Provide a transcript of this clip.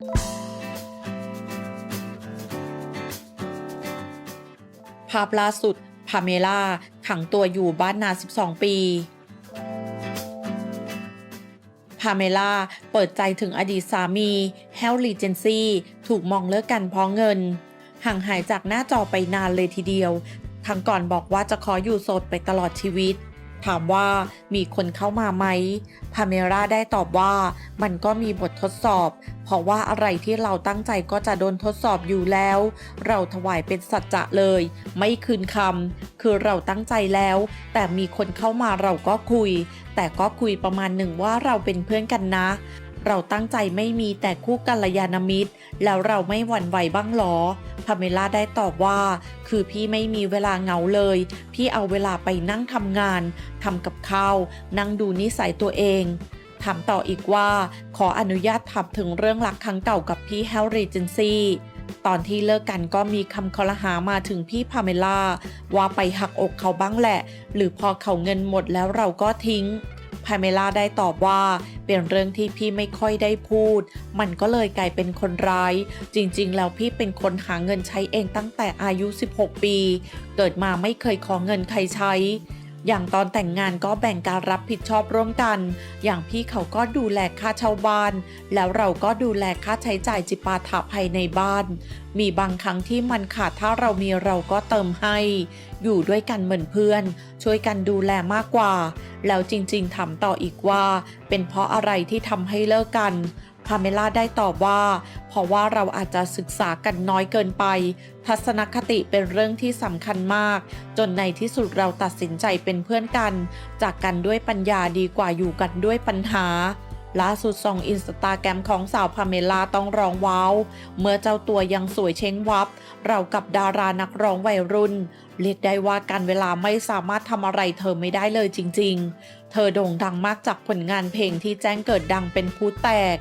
ภาพล่าสุด พาเมล่า ขังตัวอยู่บ้านนาน12 ปี พาเมล่า เปิดใจถึงอดีตสามีแฮลลีเจนซี่ ถูกมองเลิกกันเพราะเงิน ห่างหายจากหน้าจอไปนานเลยทีเดียวทั้งก่อนบอกว่าจะขออยู่โสดไปตลอดชีวิต ถามว่ามีคนเข้ามาไหมพาเมราได้ตอบว่ามันก็มีบททดสอบ เพราะว่าอะไรที่เราตั้งใจก็จะโดนทดสอบอยู่แล้ว เราถวายเป็นสัจจะเลย ไม่คืนคำคือเราตั้งใจแล้ว แต่มีคนเข้ามาเราก็คุย แต่ก็คุยประมาณหนึ่งว่าเราเป็นเพื่อนกันนะ เราตั้งใจไม่มีแต่คู่กัลยาณมิตร แล้วเราไม่หวั่นไหวบ้างหรอพาเมล่าได้ตอบว่า คือพี่ไม่มีเวลาเหงาเลย พี่เอาเวลาไปนั่งทำงานทำกับข้าวนั่งดูนิสัยตัวเองถามต่ออีกว่า ขออนุญาตถามถึงเรื่องรักครั้งเก่ากับพี่แฮร์รี่เจนซี่ตอนที่เลิกกันก็มีคำคอรหามาถึงพี่พาเมล่าว่าไปหักอกเขาบ้างแหละ หรือพอเขาเงินหมดแล้วเราก็ทิ้งาเมล่าได้ตอบว่าเป็นเรื่องที่พี่ไม่ค่อยได้พูด มันก็เลยกลายเป็นคนร้าย จริงๆ แล้วพี่เป็นคนหาเงินใช้เองตั้งแต่อายุ 16 ปี เกิดมาไม่เคยขอเงินใครใช้ อย่างตอนแต่งงานก็แบ่งการรับผิดชอบร่วมกัน อย่างพี่เขาก็ดูแลค่าเช่าบ้าน แล้วเราก็ดูแลค่าใช้จ่ายจิปาถะภายในบ้าน มีบางครั้งที่มันขาดถ้าเรามีเราก็เติมให้ อยู่ด้วยกันเหมือนเพื่อน ช่วยกันดูแลมากกว่า แล้วจริงๆถามต่ออีกว่า เป็นเพราะอะไรที่ทำให้เลิกกัน พาเมล่าได้ตอบว่า เพราะว่าเราอาจจะศึกษากันน้อยเกินไป ทัศนคติเป็นเรื่องที่สำคัญมาก จนในที่สุดเราตัดสินใจเป็นเพื่อนกัน จากกันด้วยปัญญาดีกว่าอยู่กันด้วยปัญหาล่าสุดส่องอินสตาแกรมของสาวพาเมลาต้องร้องว้าว เมื่อเจ้าตัวยังสวยเช้งวับ เรากับดารานักร้องวัยรุ่น เรียกได้ว่าการเวลาไม่สามารถทำอะไรเธอไม่ได้เลยจริง ๆ เธอโด่งดังมากจากผลงานเพลงที่แจ้งเกิดดังเป็นผู้แตก